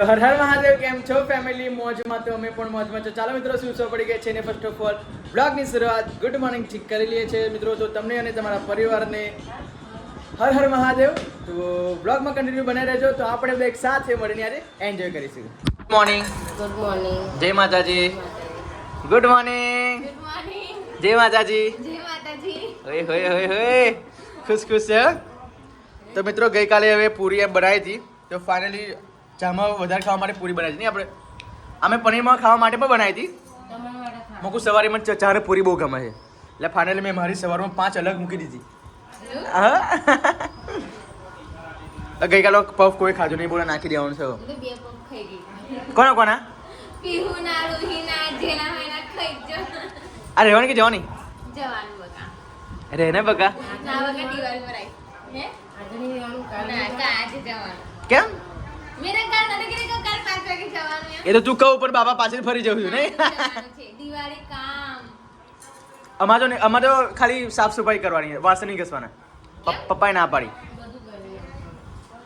હર હર મહાદેવ કેમ છો ફેમિલી મોજમાં તો અમે પણ મોજમાં છો. ચાલો મિત્રો શું પડી ગયા છે ને ફર્સ્ટ ઓફ ઓલ બ્લોગની શરૂઆત ગુડ મોર્નિંગ ઠીક કરી લઈએ છીએ. મિત્રો તો તમને અને તમારા પરિવારને હર હર મહાદેવ. તો બ્લોગમાં કન્ટિન્યુ બનાવી રહેજો. તો આપણે બધા એક સાથે મળીને આજે એન્જોય કરીશું. ગુડ મોર્નિંગ ગુડ મોર્નિંગ જય માતાજી. ગુડ મોર્નિંગ ગુડ મોર્નિંગ જય માતાજી. જય માતાજી. હોય હોય હોય હોય ખુશ ખુશ છે? તો મિત્રો ગઈકાલે હવે પૂરી બનાવી હતી. તો ફાઇનલી ચામાં વધારે ખાવા માટે પૂરી બનાવી નહીં આપણે? અમે પનીરમાં ખાવા માટે પણ બનાવી હતી. મૂકું સવારે મને ચ- ચારે પૂરી બહુ ગમે છે. એટલે ફાઇનલી મેં મારી સવારમાં પાંચ અલગ મૂકી દીધી. હા? ગઈકાલે પફ કોઈ ખાધું નહીં બોલે નાખી દેવાનું છે હવે. હું તો બે પગ ખાઈ ગઈ. કોના કોના? પીહુ ના રૂહી ના જેના હોય ના ખાઈ જ આ રહેવાની કે જવાની? જવાનું બકા. રહે ને બકા. ના બકા દિવાળી પર આવી. હે? આજે નહીં જવાનું કાલ ના કા આજે જવાનું. કેમ? એ તો તું કહું પણ બાબા પાછળ ફરી જવું છું નહીં? અમારો અમારે તો અમારે તો ખાલી સાફ સફાઈ કરવાની છે વાસણ નહીં ઘસવાના. પપ્પાએ ના પાડી.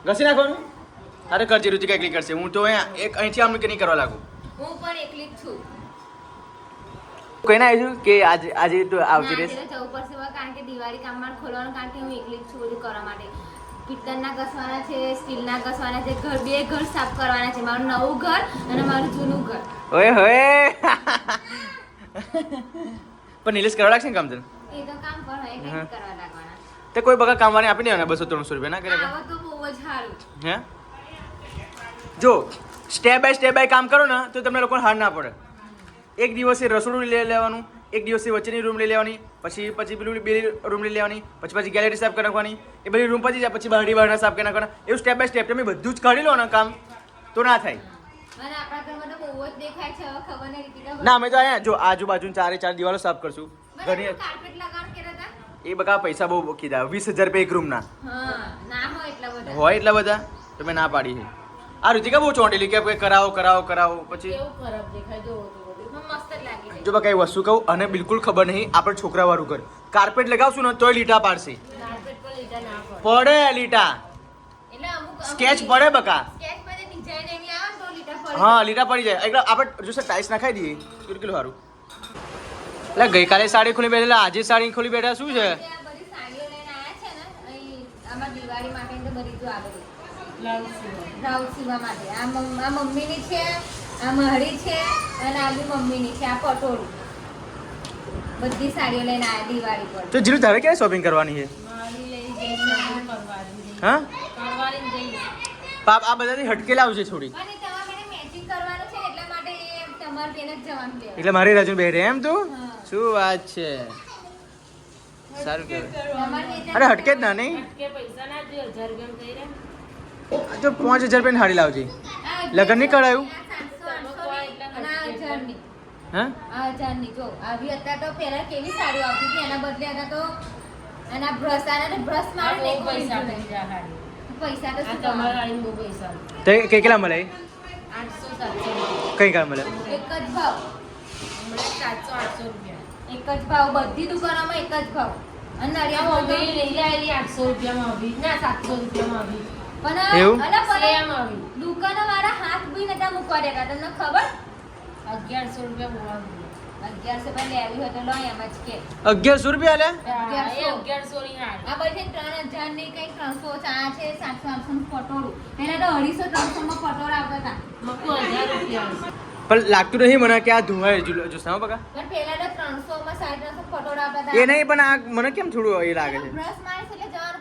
ઘસી નાખવાનું? અરે કરજે રુચિકા એકલી કરશે. હું તો અહીંયા એક અહીંથી આમ કે નહીં કરવા લાગુ. હું પણ એકલી જ છું. કહીને ના આવ્યું કે આજે આજે તો આવતી રહેશે જવું પડશે કારણ કે દિવાળી કામમાં ખોલવાનું કારણ કે હું એકલી જ છું બધું કરવા માટે. પિત્તળના ઘસવાના છે સ્ટીલના ઘસવાના છે ઘર બે ઘર સાફ કરવાના છે. મારું નવું ઘર અને મારું જૂનું ઘર. ઓય હોય પણ નિલેશ કરવા લાગશે ને કામ તને એ તો કામ પણ હોય કંઈક કરવા લાગવાના. તે કોઈ બગા કામવાને આપી દેવાના બસો ત્રણસો રૂપિયા ના કરે આવો તો બહુ જ સારું. હે? જો સ્ટેપ બાય સ્ટેપ બાય કામ કરો ને તો તમને લોકોને હાર ના પડે. એક દિવસે રસોડું લઈ લેવાનું એક દિવસથી વચ્ચેની રૂમ લઈ લેવાની પછી પછી પેલું બે રૂમ લઈ લેવાની પછી પછી ગેલેરી સાફ કરી નાખવાની એ બધી રૂમ પછી જાય પછી બહારી બહારના સાફ કરી નાખવાના. એવું સ્ટેપ બાય સ્ટેપ તમે બધું જ કાઢી લો ને કામ તો ના થાય. ના અમે તો અહીંયા જો આજુબાજુ ચારે ચાર દિવાલો સાફ કરશું. હતા? એ બકા પૈસા બહુ કીધા વીસ હજાર રૂપિયા એક રૂમના હોય એટલા બધા. તો મેં ના પાડી છે. આ રુચિકા બહુ ચોંટેલી કે કરાવો કરાવો કરાવો પછી કેવું ખરાબ દેખાય જો બકા એ વસ્તુ કહું અને બિલકુલ ખબર નહીં આપણે છોકરા વાળું ઘર. કાર્પેટ લગાવશું ને તોય લીટા પાડશે. કાર્પેટ પર લીટા ના પડે. પડે લીટા. સ્કેચ પડે બકા સ્કેચ પર ડિઝાઇન એની આવે ને તો લીટા પડે. હા લીટા પડી જાય. એટલે આપણે જો ટાઈસ નાખાઈ દઈએ. તો કેટલું સારું એટલે ગઈકાલે સાડી ખોલી બેઠેલા આજે સાડી ખોલી બેઠા શું છે? દિવાળી તો બધી બ્લાઉઝ માટે. આ મમ્મીની છે આ મારી છે અને આ બી મમ્મીની છે આ પટોળું બધી સાડીઓ લઈને આ દિવાળી પર. તો જીલું તારે ક્યારે શોપિંગ કરવાની છે? હા? પાપ આ બધાથી હટકે લાવજે થોડી. એટલા માટે એ તમારે બેન જ જવાનું લેવા એટલે મારી રાજુ બેઠે એમ તું? શું વાત છે? સારું કહેવાય. અરે હટકે જ ના નહીં? જો પાંચ હજાર રૂપિયા હાડી લાવજે. લગ્ન નહીં કરાયું? આ 700, 800 અને આ હજારની. હા? આ હજારની જો આવી અત્યારે તો પહેલા કેવી સાડીઓ આવતી હતી? એના બદલે અત્યારે તો એના બ્રશ આના બ્રશ મારે ને કોઈ પૈસા તો શું કરવાના? તે કે કેટલા મળે? કઈ કામ મળે? એક જ ભાવ. એક જ ભાવ. બધી દુકાનોમાં એક જ ભાવ. અને નડિયાદમાં તો- પણ એવું? અલા પણ દુકાનો વાળા હાથ બી નતા મૂકવા દેતા. તમને ખબર? અગિયારસો પણ લેવી હોય તો લો એમ જ કે. અગિયારસો રૂપિયા લે? આ બધી ત્રણ હજારની કઈ ત્રણસો આ છે સાતસો આઠસો નું પટોળું. પહેલા તો અઢીસો ત્રણસો માં પટોળા આવતા હતા. પણ લાગતું નહીં મને કે આ ધોવાય જો સાવ બકા. પણ પેલા તો ત્રણસો માં સાડી ત્રણસો પટોળા આવતા એ નહીં પણ આ મને કેમ થોડું એ લાગે છે? બ્રશ મારે એટલે જવાનું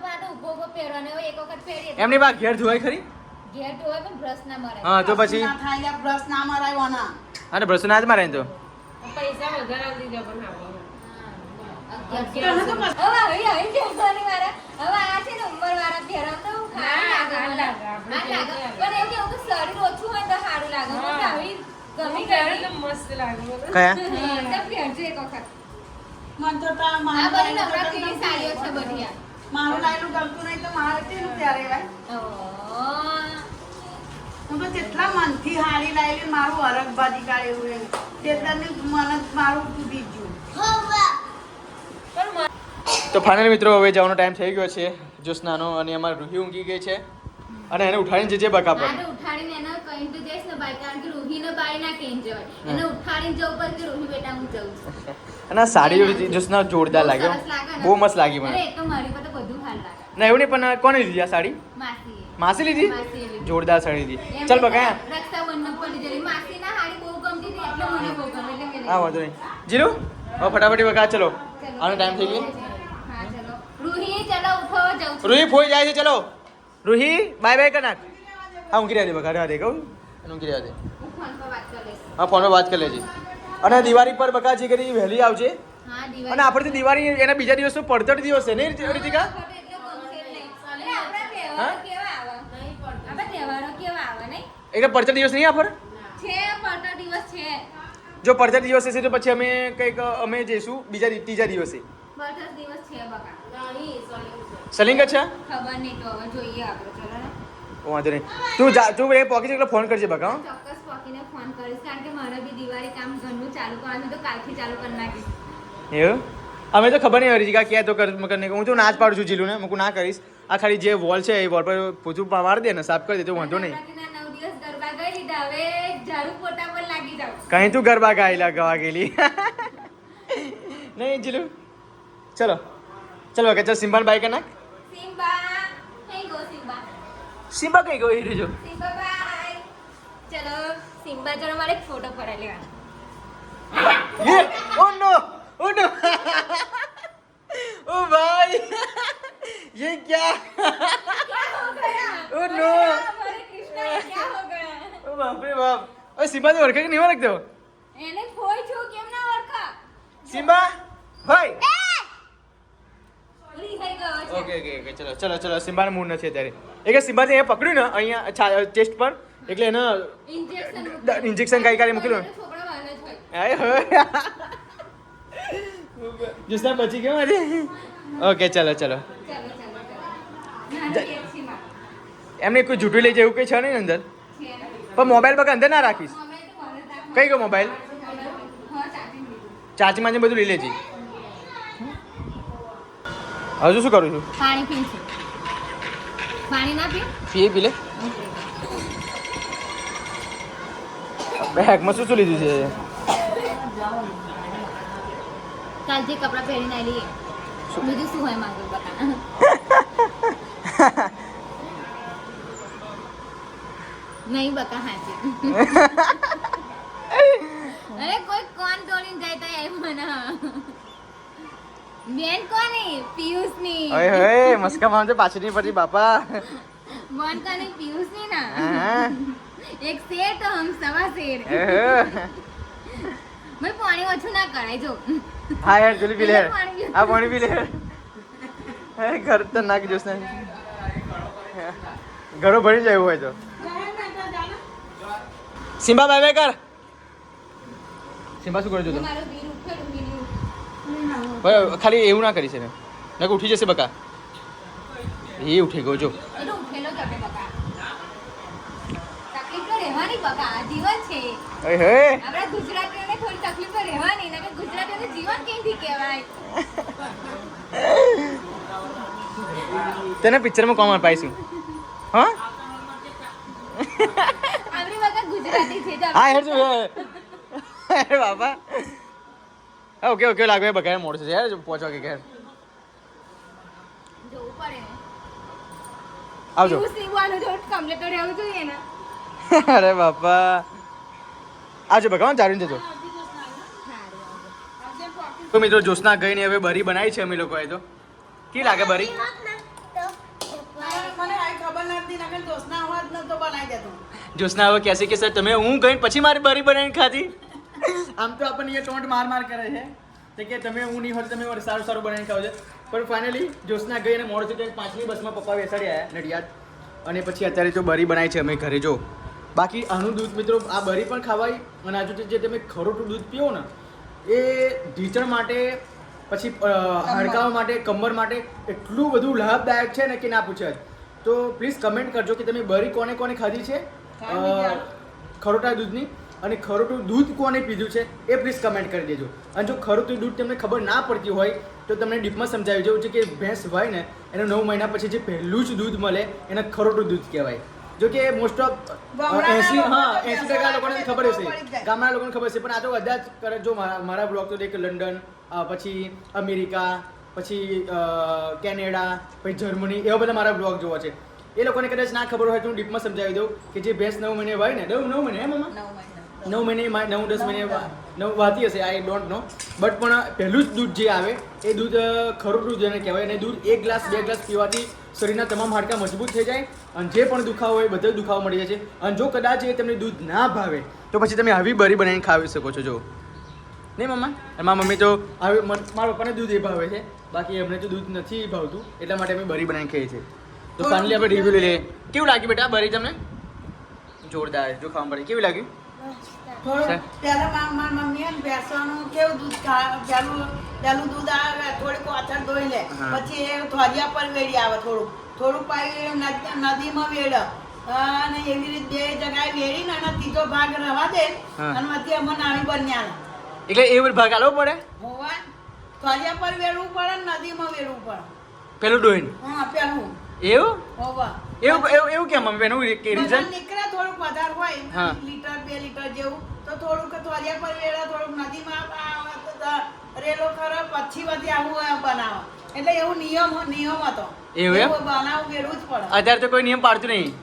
પહેરવાનો હોય એક વખત પહેરીએ એમની બા ઘેર ધોવાય ખરી? ઘેર ધોવાય પણ બ્રશ ના મરાય હા તો પછી? ના થાય બ્રશ ના મરાય ઓના. અરે ભરસો ના જ મારે તો કયા તો એક વખત. મને તો મારું લાયલું ગમતું સાડીઓ છે નહીં. બધી મારું લાયલું ગમતું નહીં તો મારે ત્યારે ભાઈ? હું તો જેટલા મનથી હારી લાયેલી મારું અરગ બાજી કાઢેલું એમ. તેટલાની મને મારું તૂટી ગયું. તો ફાઇનલ મિત્રો હવે જવાનો ટાઈમ થઈ ગયો છે જ્યોત્સનાનો અને અમારે રૂહી ઊંઘી ગઈ છે. અને એને ઉઠાડીને જજે બકા પર ઉઠાડીને એને કહીને તો જઈશ ને બાઈ કારણ કે રૂહીને બાઈ ના કહીને જવાય એને ઉઠાડીને જવું પડે કે રૂહી બેટા હું જઉં છું? અને સાડી જોશના જોરદાર લાગ્યો? બહુ મસ્ત લાગી મને. એ તો મારી પર તો બધું હાલ લાગે. ના એવું નહીં પણ કોને લીધી આ સાડી? માસી. માસી લીધી? જોરદાર સાડી લીધી. ચાલ બકા. હા વાંધો નહીં. જીરુ હવે ફટાફટી બકા ચલો. આનો ટાઈમ થઈ ગયો. રૂહી છું. ફોઈ જાય છે ચલો. રૂહી બાય બાય કનાક. હા ઊંઘી રહ્યા છે બકા રાધે કહું. ઊંઘી રહ્યા દે. હું ફોન પર વાત કરી લેજે. અને દિવાળી પર બકા જે કરી વહેલી આવજે. હા અને આપણે તો દિવાળી એના બીજા દિવસ તો પડતર દિવસ છે નહીં રીતિકા? હા? તહેવારો કેવા આવે? આપણા તહેવારો કેવા આવે, નહીં? એટલે પડતર દિવસ નહીં છે દિવસ છે. જો પડતર દિવસ હશે તો પછી અમે કંઈક અમે જઈશું બીજા ત્રીજા દિવસે. પડતો દિવસ છે બકા. સલિંગ જ છે? ખબર નહીં તો હવે જોઈએ આપણે ચલો ને. વાંધો નહીં. તું જા તું એ પોકી છે એટલે ફોન કરજે બકા ચોક્કસ પોકીને ફોન કરીશ કારણ કે મારે બી દિવાળી કામ ઘરનું ચાલુ કરવાનું તો કાલથી ચાલુ કરી નાખીશ. એવું? અમે તો ખબર નહીં હરીજીકા ક્યાં તો કર કરીને હું તો ના જ પાડું છું જીલુને. હું ના કરીશ. આ ખાલી જે વોલ છે એ વોલ પર પૂછું મારી દે ને સાફ કરી દે તો વાંધો નહીં. એટલે હવે ઝાડુ પોતા પર લાગી જાવ કઈ તું ગરબા ગાયેલા ગવા ગયેલી નહીં જીલુ ચલો ચલો કે ચાલ સિમ્બાન બાય કે નાખ સિમ્બા કઈ ગો સિમ્બા સિમ્બા કઈ ગયો એ રીજો સિમ્બા બાય ચલો સિમ્બા ચલો મારે ફોટો પડા લેવા યે ઓ નો ઓ નો ओ भाई ये क्या ओ नो क्या हो ઓ બાપ રે બાપ. ઓય કે નહીં ઓળખતો? એને કોઈ છું કેમ ના ઓળખા? સીમા ભાઈ. ઓકે ચલો ચલો ચલો સિમ્બાને મૂડ નથી અત્યારે. એટલે સિમ્બા અહીંયા પકડ્યું ને અહીંયા ચેસ્ટ પર એટલે એને ઇન્જેક્શન કાંઈ કાંઈ મૂકેલું જુસ્તા બચી ગયો આજે ઓકે ચલો ચલો. એમને કોઈ જૂઠું લઈ જાય એવું કંઈ છે નહીં અંદર? પણ મોબાઈલ પર અંદર ના રાખીશ. જ. કઈ ગયો મોબાઈલ? ચાચીમાં બધું લઈ લેજે. હજુ શું કરું છું? પાણી પીશું પાણી ના પી? પીએ પી લે. બેગમાં શું શું લીધું છે? કાલથી કપડાં પહેરીને આવી લઈએ બીજું શું હોય મારું બતા નહીં બકા હાચી. અરે કોઈ કોણ દોડીને જાય તો એમ મને. બેન કોની? પિયુષની. ઓય હોય મસ્કા માં તો પાછી ની પડી બાપા. મન કોની? પિયુષની ના. એક શેર તો હમ સવા શેર મેં પાણી ઓછું ના કરાય જો. હા યાર જલ્દી પી લે આ પાણી પી લે હે ઘર તો નાખ જોસ ને ઘરો ભરી જાય હોય તો. સિમ્બા બાય બાય કર. સિમ્બા શું કરે જો તો? મારું બિલ ઉઠેલું બિલ ભાઈ ખાલી એવું ના કરી છે ને નક ઉઠી જશે બકા. એ ઉઠી ગયો જો. એટલે ઉઠેલો જ આપણે બકા. તકલીફ તો રહેવાની બકા આ જીવન છે. ઓય હે. આપણા ગુજરાતીઓને થોડી તકલીફ તો રહેવાની ને ગુજરાતીઓનું જીવન કેમથી કહેવાય? તને પિક્ચરમાં કોણ પાઈશું? હા આપણી બકા ગુજરાતી છે જો હા હેડ જો અરે બાપા. ઓકે ઓકે લાગે બગાય મોડ છે. યાર પહોંચવા કે ઘેર. આવજો. અરે બાપા. આવજો ભગવાન ચાલુ જજો. તો મિત્રો જોશના ગઈને હવે બરી બનાવી છે અમે લોકોએ તો. કે લાગે બરી? મને ખબર નથી દોસ્તના હોત ન તો બનાવી દેતો. જોશના હવે કહેશે કે સર તમે હું ગઈ પછી મારી બરી બનાવીને ખાધી? આમ તો આપણને અહીંયા ટોન્ટ માર માર કરે છે તો કે તમે હું નહીં હોત તમે મારે સારું સારું બનાવીને ખાવ છો. પણ ફાઇનલી જોશના ગઈ અને મોડ સુધી પાંચમી બસમાં પપ્પા બેસાડી આવ્યા નડિયાદ. અને પછી અત્યારે તો બરી બનાવી છે અમે ઘરે જો. બાકી આનું દૂધ મિત્રો આ બરી પણ ખાવાય અને આજુ જે તમે ખરોટું દૂધ પીવો ને એ ઢીચણ માટે પછી હાડકાવા હાડકાઓ માટે કમર માટે એટલું બધું લાભદાયક છે ને કે ના પૂછે. તો પ્લીઝ કમેન્ટ કરજો કે તમે બરી કોને કોને ખાધી છે? ખરોટા દૂધની અને ખરોટું દૂધ કોને પીધું છે એ પ્લીઝ કમેન્ટ કરી દેજો. અને જો ખરોટું દૂધ તમને ખબર ના પડતી હોય તો તમને ડીપમાં સમજાવી દઉં છે કે ભેંસ હોય ને એને નવ મહિના પછી જે પહેલું જ દૂધ મળે એને ખરોટું દૂધ કહેવાય. જો કે મોસ્ટ ઓફ એસી હા એસી ટકા લોકોને ખબર હશે. ગામના લોકોને ખબર છે પણ આ તો બધા જ કરે. જો મારા બ્લોગ તો દેખ લંડન પછી અમેરિકા પછી કેનેડા પછી જર્મની એવા બધા મારા બ્લોગ જોવા છે. એ લોકોને કદાચ ના ખબર હોય તો હું ડીપમાં સમજાવી દઉં કે જે ભેંસ નવ મહિને હોય ને નવ નવ મહિને એમ નવ મહિને. નવ દસ મહિને નવ વાતી હશે આઈ ડોન્ટ નો. બટ પણ પહેલું જ દૂધ જે આવે એ દૂધ ખરું દૂધ જેને કહેવાય અને દૂધ એક ગ્લાસ બે ગ્લાસ પીવાથી શરીરના તમામ હાડકાં મજબૂત થઈ જાય અને જે પણ દુખાવો હોય બધો દુખાવો મળી જાય છે. અને જો કદાચ એ તમને દૂધ ના ભાવે તો પછી તમે આવી બરી બનાવીને ખાવી શકો છો જો નહીં મમ્મા મારા મમ્મી તો મન- મારા પપ્પાને દૂધ એ ભાવે છે બાકી અમને તો દૂધ નથી ભાવતું એટલા માટે અમે બરી બનાવીને ખાઈએ છીએ. તો ફાઇનલી આપણે રિવ્યુ લઈ લઈએ. કેવું લાગ્યું બેટા બરી તમને? જોરદાર. જો ખાવા પડે કેવું લાગ્યું? થોડું નદીમાં વેડ અને એવી રીતે બે જગ્યાએ વેડીને અને ત્રીજો ભાગ રવા દે અને પછી અમને નાવી બન્યા. એટલે એ ભાગ આલવો પડે? હોવા. પર વેડવું પડે નદીમાં વેડવું પડે. પેલું ડોઈન હા પેલું એવું? એવું એવું એવું કેમ? મમ્મી એનું કે રીઝન નીકળે થોડુંક વધારે હોય. લીટર બે લીટર જેવું. તો થોડુંક તોલિયા પર વેળા થોડુંક નદીમાં રેલો ખરો પછી બધી આવું હોય બનાવો. એટલે એવું નિયમ નિયમ હતો. એવું બનાવું બનાવવું જ પડે. અત્યારે તો કોઈ નિયમ પાડતું નહીં.